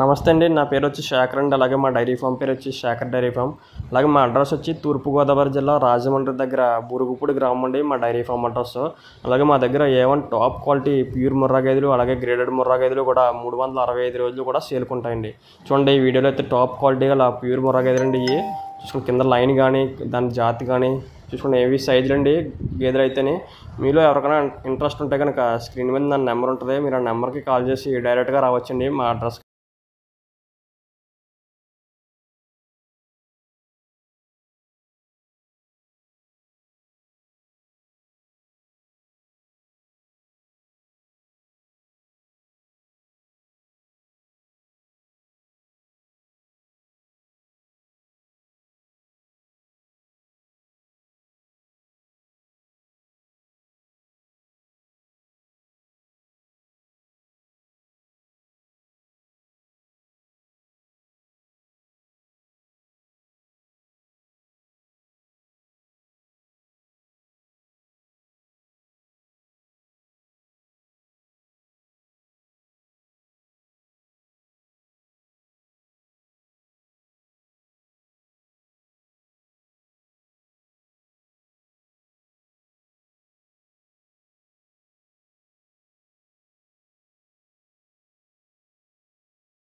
నమస్తే అండి నా పేరు వచ్చి శేఖర్ అండి. అలాగే మా డైరీ ఫామ్ పేరు వచ్చి శేఖర్ డైరీ ఫామ్. అలాగే మా అడ్రస్ వచ్చి తూర్పుగోదావరి జిల్లా రాజమండ్రి దగ్గర బురుగుపూడి గ్రామం అండి మా డైరీ ఫామ్ అడ్రస్. అలాగే మా దగ్గర A one top quality pure Murrah గేదెలు అలాగే గ్రేడెడ్ ముర్రా గేదెలు కూడా మూడు వందల అరవై ఐదు రోజులు కూడా సేల్కుంటాయండి చూడండి ఈ వీడియోలో అయితే టాప్ క్వాలిటీ గల ప్యూర్ ముర్రా గేదెలు అండి ఇవి. చూసుకుని కింద లైన్ కానీ దాని జాతి కానీ చూసుకుని ఏవి సైజులు అండి గేదెలు అయితేనే. మీలో ఎవరికైనా ఇంట్రెస్ట్ ఉంటే కనుక స్క్రీన్ మీద నా నెంబర్ ఉంటుంది. మీరు ఆ నెంబర్కి కాల్ చేసి డైరెక్ట్గా రావచ్చండి మా అడ్రస్